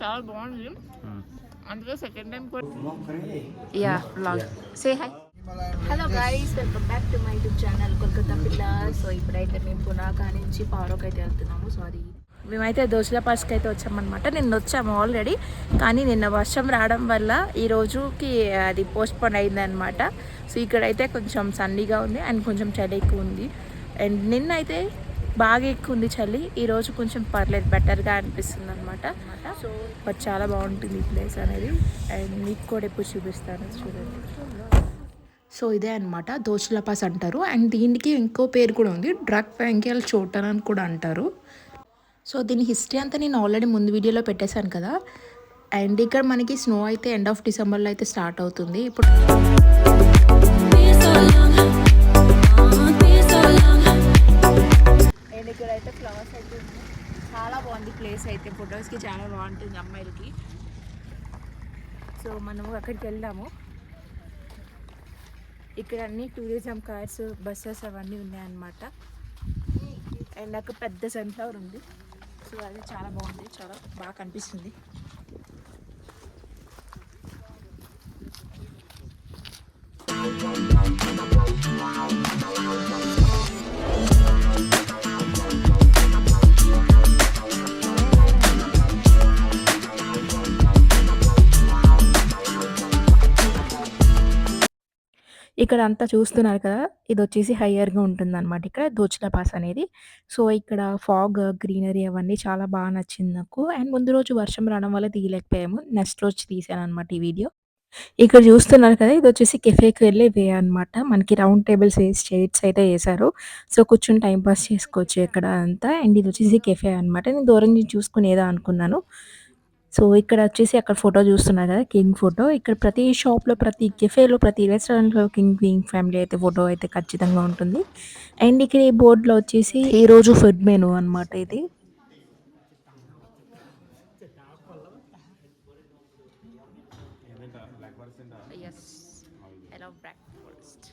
చాలా బాగుంది. అందుకే సెకండ్ టైం కూడా. యా blog say hi hello guys welcome back to my YouTube channel Kolkata పిల్ల సో ఇప్పుడైతే మేము పునాకా నుంచి పారోక్ అయితే వెళ్తున్నాము. సారీ మేమైతే దోశల పాస్కి అయితే వచ్చామన్నమాట. నిన్న వచ్చాము ఆల్రెడీ కానీ నిన్న వర్షం రావడం వల్ల ఈ రోజుకి అది పోస్ట్ పోన్ అయిందనమాట సో ఇక్కడైతే కొంచెం సన్నీగా ఉంది అండ్ కొంచెం చలి ఎక్కువ ఉంది. అండ్ నిన్న అయితే బాగా ఎక్కువ ఉంది చలి. ఈరోజు కొంచెం పర్లేదు బెటర్గా అనిపిస్తుంది అనమాట సో బట్ చాలా బాగుంటుంది ఈ ప్లేస్ అనేది. అండ్ మీకు కూడా ఎప్పుడు చూపిస్తాను చూడండి. సో ఇదే అనమాట దోచులపాస్ అంటారు. అండ్ దీనికి ఇంకో పేరు కూడా ఉంది. డ్రగ్ వ్యాంక్యాల చోటన్ అని కూడా అంటారు. సో దీని హిస్టరీ అంతా నేను ఆల్రెడీ ముందు వీడియోలో పెట్టేశాను కదా. అండ్ ఇక్కడ మనకి స్నో అయితే ఎండ్ ఆఫ్ డిసెంబర్లో అయితే స్టార్ట్ అవుతుంది. ఇప్పుడు అయితే ఫ్లవర్స్ అయితే ఉన్నాయి. చాలా బాగుంది ప్లేస్ అయితే. ఫొటోస్కి చాలా బాగుంటుంది అమ్మాయిలకి. సో మనము అక్కడికి వెళ్దాము. ఇక్కడ అన్ని టూరిజం కార్స్ బస్సెస్ అవన్నీ ఉన్నాయన్నమాట. అండ్ నాకు పెద్ద సన్ఫ్లవర్ ఉంది. సో అది చాలా బాగుంది. చాలా బాగా కనిపిస్తుంది. ఇక్కడ అంతా చూస్తున్నారు కదా ఇది వచ్చేసి హయ్యర్గా ఉంటుంది అనమాట ఇక్కడ దోచిలా పాస్ అనేది. సో ఇక్కడ ఫాగ్ గ్రీనరీ అవన్నీ చాలా బాగా నచ్చింది నాకు. అండ్ ముందు రోజు వర్షం రావడం వల్ల తీయలేకపోయాము. నెక్స్ట్ రోజు తీసాను అనమాట ఈ వీడియో. ఇక్కడ చూస్తున్నారు కదా ఇది వచ్చేసి కెఫేకి వెళ్ళే వే అనమాట మనకి రౌండ్ టేబుల్స్ వేసి చైర్స్ అయితే వేశారు. సో కూర్చొని టైం పాస్ చేసుకోవచ్చు ఇక్కడ అంతా. అండ్ ఇది వచ్చేసి కెఫే అనమాట నేను దూరం నుంచి చూసుకునేదా అనుకున్నాను. సో ఇక్కడ వచ్చేసి అక్కడ ఫోటో చూస్తున్నారు కదా కింగ్ ఫోటో. ఇక్కడ ప్రతి షాప్లో ప్రతి కెఫేలో ప్రతి రెస్టారెంట్లో కింగ్ క్వీన్ ఫ్యామిలీ అయితే ఫోటో అయితే ఖచ్చితంగా ఉంటుంది. అండ్ ఇక్కడ ఈ బోర్డులో వచ్చేసి ఈ రోజు ఫుడ్ మెనూ అన్నమాట ఇది. Yes I love breakfast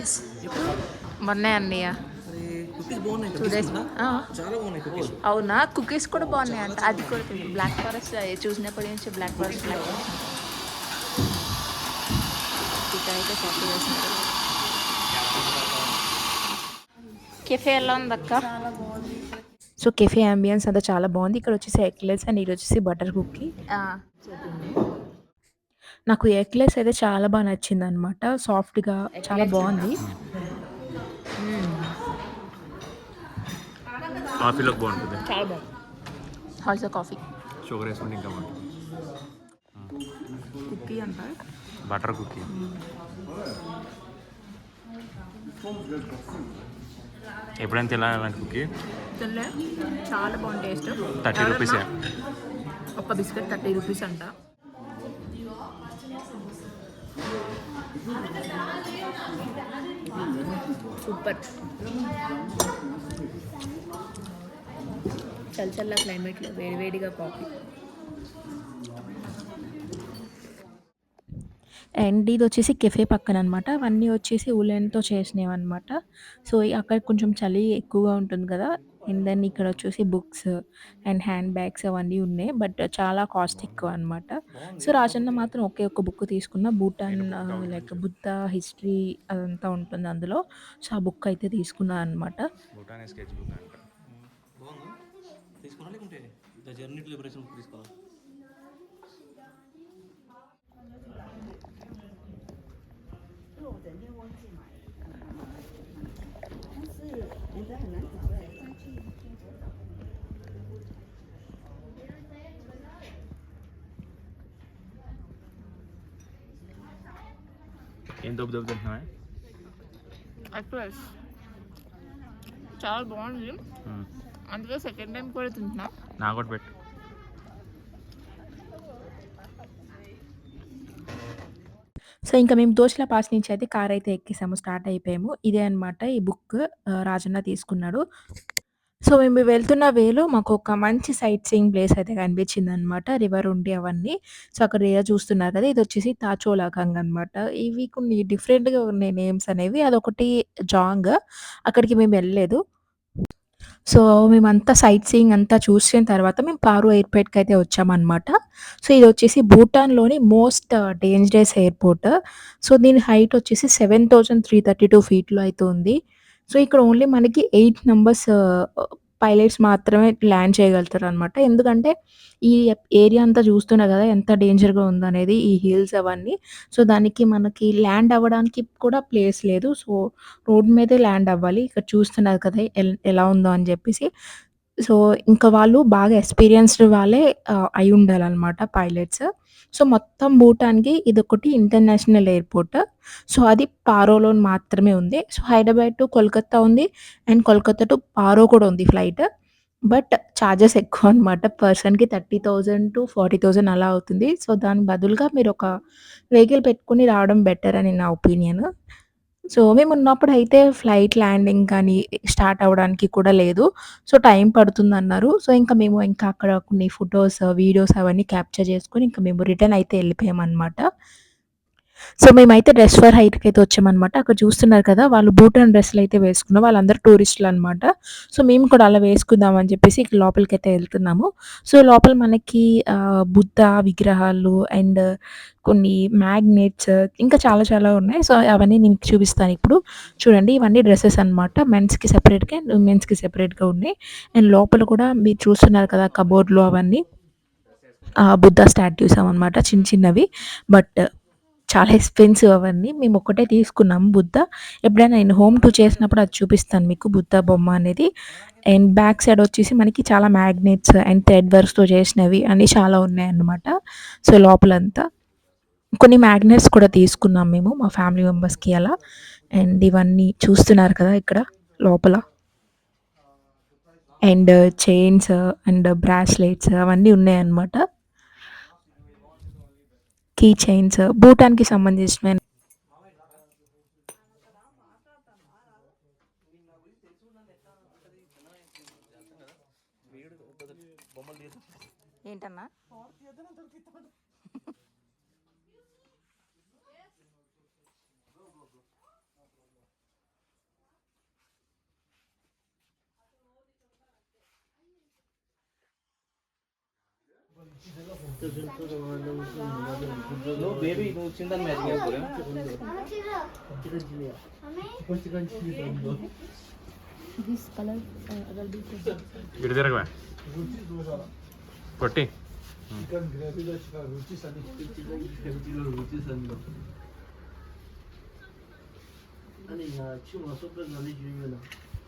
yes అన్నయ్య? బాగున్నాయి కుకీస్ అవునా? కుకీస్ కూడా బాగున్నాయి అంట? అది కూడా బ్లాక్ ఫారెస్ట్ చూసినప్పటి నుంచి బ్లాక్ ఫారెస్ట్ కాఫీ ఎలా ఉంది అక్క? సో కెఫే అంబియన్స్ అంతా చాలా బాగుంది. ఇక్కడ వచ్చేసి ఎక్లెస్ అండ్ ఇది వచ్చేసి బటర్ కుక్కీ. నాకు ఎక్లెస్ అయితే చాలా బాగా నచ్చింది అనమాట సాఫ్ట్గా చాలా బాగుంది. కాఫీలోకి చాలా బాగుంది. హాల్సో కాఫీ. షుగర్ ఇంకా కుక్కీ అంట. బటర్ కుకీ ఎప్పుడైనా తినాలి అలాంటి కుకీ తినలే. చాలా బాగుంది టేస్ట్. థర్టీ రూపీసే. ఒక బిస్కెట్ థర్టీ రూపీస్ అంట. సూపర్. చల్ల చల్ల క్లైమేట్లో వేడివేడిగా కాఫీ. అండ్ ఇది వచ్చేసి కెఫే పక్కన అనమాట అవన్నీ వచ్చేసి ఉలెన్తో చేసినవి అనమాట సో అక్కడ కొంచెం చలి ఎక్కువగా ఉంటుంది కదా. అండ్ దెన్ ఇక్కడ వచ్చేసి బుక్స్ అండ్ హ్యాండ్ బ్యాగ్స్ అవన్నీ ఉన్నాయి. బట్ చాలా కాస్ట్ ఎక్కువ అనమాట సో రాజన్న మాత్రం ఒకే ఒక్క బుక్ తీసుకున్న. భూటాన్ లైక్ బుద్ధ హిస్టరీ అదంతా ఉంటుంది అందులో. సో ఆ బుక్ అయితే తీసుకున్నా అనమాట తీసుకోవాలా లేకుంటే the journey to liberation book తీసుకోవాలా ఏం దొబ్బు దొబ్బు తింటున్నావా చాలా బాగుంది. అందుకే సెకండ్ టైం కూడా తింటున్నా. నాకు కూడా పెట్టు. సో ఇంకా మేము దోశల పాస్ నుంచి అయితే కార్ అయితే ఎక్కేసాము స్టార్ట్ అయిపోయాము. ఇదే అన్నమాట ఈ బుక్ రాజన్న తీసుకున్నాడు. సో, మేము వెళ్తున్న వేలో మాకొక మంచి సైట్ సీయింగ్ ప్లేస్ అయితే కనిపించిందనమాట. రివర్ ఉండి అవన్నీ. సో, అక్కడ ఏదో చూస్తున్నారు కదా! ఇది వచ్చేసి తాచోలాకంగ్ అనమాట. ఇవి కొన్ని డిఫరెంట్‌గా ఉన్నాయి నేమ్స్ అనేవి. అదొకటి జాంగ్. అక్కడికి మేము వెళ్ళలేదు. సో, మేమంతా సైట్ సీయింగ్ అంతా చూసిన తర్వాత మేము పారు ఎయిర్పోర్ట్కి అయితే వచ్చామనమాట. సో, ఇది వచ్చేసి భూటాన్‌లోని మోస్ట్ డేంజరస్ ఎయిర్‌పోర్ట్. సో, దీని హైట్ వచ్చేసి 7332 ఫీట్‌లో అయితే ఉంది. సో, ఇక్కడ ఓన్లీ మనకి ఎయిట్ నంబర్స్ పైలట్స్ మాత్రమే ల్యాండ్ చేయగలుగుతారు అనమాట ఎందుకంటే ఈ ఏరియా అంతా చూస్తున్నా కదా! ఎంత డేంజర్‌గా ఉందనేది. ఈ హిల్స్ అవన్నీ. సో, దానికి మనకి ల్యాండ్ అవ్వడానికి కూడా ప్లేస్ లేదు. సో, రోడ్ మీదే ల్యాండ్ అవ్వాలి. ఇక్కడ చూస్తున్నారు కదా! ఎల్ ఎలా ఉందో అని చెప్పేసి. సో, ఇంకా వాళ్ళు బాగా ఎక్స్‌పీరియన్స్‌డ్ వాళ్ళే uh, అయి ఉండాలన్నమాట పైలట్స్. సో, మొత్తం భూటాన్‌కి ఇదొకటి ఇంటర్నేషనల్ ఎయిర్‌పోర్ట్. సో, అది పారోలో మాత్రమే ఉంది. సో, హైదరాబాద్ టు కోల్కతా ఉంది. అండ్ కోల్కతా టు పారో కూడా ఉంది ఫ్లైట్. But charges ఎక్కువనమాట. పర్సన్‌కి 30,000-40,000 అలా అవుతుంది. సో, దాని బదులుగా మీరు ఒక వెహికల్ పెట్టుకుని రావడం బెటర్ అని నా ఒపీనియన్. సో, మేము ఉన్నప్పుడు అయితే ఫ్లైట్ ల్యాండింగ్ కానీ స్టార్ట్ అవ్వడానికి కూడా లేదు. So, time పడుతుందన్నారు. సో, ఇంకా మేము ఇంకా అక్కడ కొన్ని ఫొటోస్ వీడియోస్ అవన్నీ క్యాప్చర్ చేసుకొని ఇంకా మేము రిటర్న్ అయితే ఎళ్ళిపోయామనమాట. సో, మేమైతే డ్రెస్ ఫర్ హైట్‌కయితే వచ్చామనమాట. అక్కడ చూస్తున్నారు కదా! వాళ్ళు భూటాన్ డ్రెస్సులయితే వేసుకున్నారు. వాళ్ళందరూ టూరిస్టులు అనమాట సో, మేము కూడా అలా వేసుకుందాం అని చెప్పేసి ఇక లోపలికైతే వెళ్తున్నాము సో, లోపల మనకి బుద్ధ విగ్రహాలు అండ్ కొన్ని మ్యాగ్నెట్స్ ఇంకా చాలా చాలా ఉన్నాయి. సో, అవన్నీ నేను చూపిస్తాను ఇప్పుడు. చూడండి ఇవన్నీ డ్రెస్సెస్ అనమాట. మెన్స్‌కి సెపరేట్‌గా అండ్ ఉమెన్స్‌కి సెపరేట్‌గా ఉన్నాయి. అండ్ లోపల కూడా మీరు చూస్తున్నారు కదా! కబోర్డ్‌లు అవన్నీ. బుద్ధ స్టాట్యూస్ అనమాట చిన్న చిన్నవి. బట్ చాలా ఎక్స్‌పెన్సివ్ అవన్నీ. మేము ఒక్కటే తీసుకున్నాం బుద్ధ. ఎప్పుడైనా నేను హోమ్ టూ చేసినప్పుడు అది చూపిస్తాను మీకు బుద్ధ బొమ్మ అనేది. అండ్ బ్యాక్ సైడ్ వచ్చేసి మనకి చాలా మ్యాగ్నెట్స్ అండ్ థ్రెడ్ వర్క్స్‌తో చేసినవి అన్నీ చాలా ఉన్నాయన్నమాట. సో, లోపలంతా. కొన్ని మ్యాగ్నెట్స్ కూడా తీసుకున్నాం మేము మా ఫ్యామిలీ మెంబర్స్‌కి అలా. అండ్ ఇవన్నీ చూస్తున్నారు కదా! ఇక్కడ లోపల. అండ్ చైన్స్ అండ్ బ్రాస్లెట్స్ అవన్నీ ఉన్నాయన్నమాట. కీ చైన్స్ భూటాన్‌కి సంబంధించినవి. ఏంటన్నా? 너 베비 너 진단 맞냐 그래? This color uh, will be good. गिरदे रखवा पट्टी चिकन ग्रेव्हीला चिकन रुची सनी चिकन ग्रेव्हीला रुची सनी आणि ह्या चिवा सोबत झाली जीवन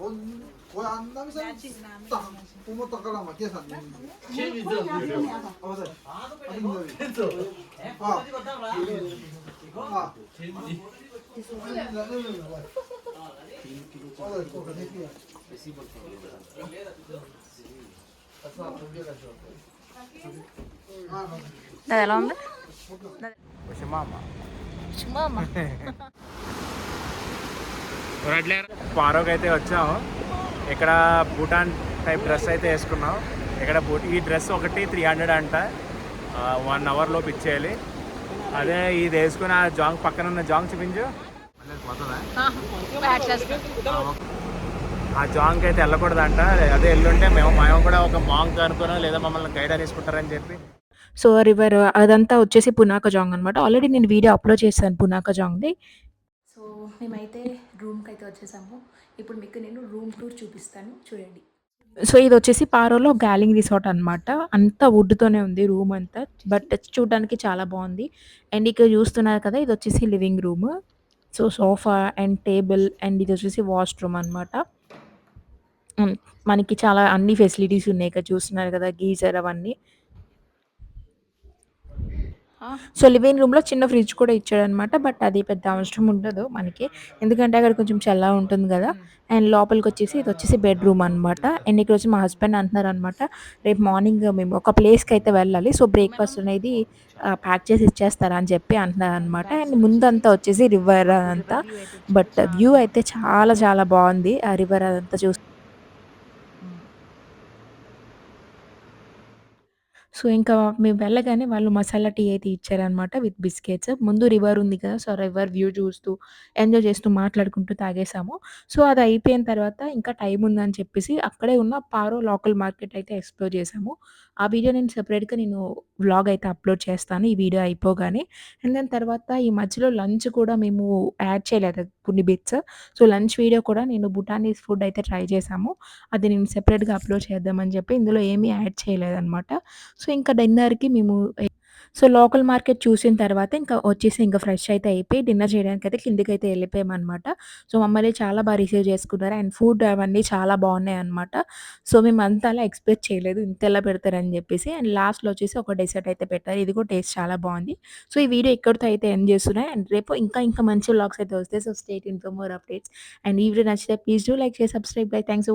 돈 고향 남산 딱 부모 딱가랑 맞게 샀는데 재밌어. 아 맞아 아니 뭐 됐어. 아. 아, 재밌지. 아니 나는 뭐야 맞아 이거 그대끼야 아싸 준비가 좋았고 아 맞아 Na de Londres? Na de... Pues mama. Su mamá. పారోకి అయితే వచ్చాము. ఇక్కడ భూటాన్ టైప్ డ్రెస్ అయితే వేసుకున్నాం. ఇక్కడ ఈ డ్రెస్ ఒకటి త్రీ హండ్రెడ్ అంట. వన్ అవర్ లోపు ఇచ్చేయాలి. అదే ఇది వేసుకుని ఆ జాంగ్ పక్కన ఉన్న జాంగ్ చూపించు. ఆ జాంగ్ అయితే వెళ్ళకూడదంట. అదే ఎల్లుంటే మేము మేము కూడా ఒక మాంగ్ అనుకున్నాం లేదా మమ్మల్ని గైడ్ అనేసుకుంటారని చెప్పి. సో, రివర్ అదంతా వచ్చేసి పునాక జాంగ్ అనమాట. ఆల్రెడీ నేను వీడియో అప్లోడ్ చేశాను పునాక జాంగ్‌ది. సో, మేమైతే రూమ్‌కైతే వచ్చేసాము. ఇప్పుడు మీకు నేను రూమ్ టూర్ చూపిస్తాను చూడండి. సో, ఇది వచ్చేసి పారోలో గాలింగ్ రిసార్ట్ అనమాట. అంతా వుడ్‌తోనే ఉంది రూమ్ అంతా. బట్ చూడడానికి చాలా బాగుంది అండ్ ఇక్కడ చూస్తున్నారు కదా! ఇది వచ్చేసి living room. So, sofa and table and ఇది వచ్చేసి వాష్‌రూమ్ అనమాట. మనకి చాలా అన్ని ఫెసిలిటీస్ ఉన్నాయి ఇక్కడ చూస్తున్నారు కదా! గీజర్ అవన్నీ. సో, లివింగ్ రూమ్‌లో చిన్న ఫ్రిడ్జ్ కూడా ఇచ్చాడనమాట. బట్ అది పెద్ద అవసరం ఉండదు మనకి. ఎందుకంటే అక్కడ కొంచెం చల్లగా ఉంటుంది కదా అండ్ లోపలికి వచ్చేసి ఇది వచ్చేసి బెడ్‌రూమ్ అనమాట. అండ్ ఇక్కడొచ్చి మా హస్బెండ్ అంటున్నారు అనమాట రేపు మార్నింగ్ మేము ఒక ప్లేస్‌కైతే వెళ్ళాలి. సో, బ్రేక్‌ఫాస్ట్ అనేది ప్యాక్ చేసి ఇచ్చేస్తారా అని చెప్పి అంటున్నారనమాట. అండ్ ముందంతా వచ్చేసి రివర్ అదంతా. బట్ వ్యూ అయితే చాలా చాలా బాగుంది ఆ రివర్ అదంతా చూస్ సో, ఇంకా మేము వెళ్ళగానే వాళ్ళు మసాలా టీ అయితే ఇచ్చారనమాట విత్ బిస్కెట్స్. ముందు రివర్ ఉంది కదా! సో, రివర్ వ్యూ చూస్తూ, ఎంజాయ్ చేస్తూ, మాట్లాడుకుంటూ తాగేసాము. సో, అది అయిపోయిన తర్వాత ఇంకా టైం ఉందని చెప్పేసి అక్కడే ఉన్న పారో లోకల్ మార్కెట్ అయితే ఎక్స్‌ప్లోర్ చేసాము. ఆ వీడియో నేను సెపరేట్‌గా నేను వ్లాగ్ అయితే అప్‌లోడ్ చేస్తాను ఈ వీడియో అయిపోగానే. అండ్ దాని తర్వాత ఈ మధ్యలో లంచ్ కూడా మేము యాడ్ చేయలేదు కొన్ని బిట్స్. సో, లంచ్ వీడియో కూడా నేను భూటానీస్ ఫుడ్ అయితే ట్రై చేశాము. అది నేను సెపరేట్‌గా అప్‌లోడ్ చేద్దామని చెప్పి ఇందులో ఏమీ యాడ్ చేయలేదనమాట. సో, ఇంకా డిన్నర్‌కి మేము సో, లోకల్ మార్కెట్ చూసిన తర్వాత ఇంకా వచ్చేసి ఇంకా ఫ్రెష్ అయితే అయిపోయి డిన్నర్ చేయడానికి అయితే కిందికి అయితే వెళ్ళిపోయామన్నమాట సో, మమ్మల్ని చాలా బాగా రిసీవ్ చేసుకున్నారు. అండ్ ఫుడ్ అవన్నీ చాలా బాగున్నాయి అనమాట సో, మేము అంత అలా ఎక్స్‌పెక్ట్ చేయలేదు ఇంత ఎలా పెడతారని చెప్పేసి అండ్ లాస్ట్‌లో వచ్చేసి ఒక డెసర్ట్ అయితే పెట్టారు. ఇది కూడా టేస్ట్ చాలా బాగుంది సో, ఈ వీడియో ఇక్కడితో అయితే ఎండ్ చేస్తున్నాయి అండ్ రేపు ఇంకా ఇంకా మంచి వ్లాగ్స్ అయితే వస్తాయి. So, stay tuned more updates. And ఈ వీడియో నచ్చితే ప్లీజ్ డూ లైక్, చేసి సబ్స్క్రైబ్. Bye thanks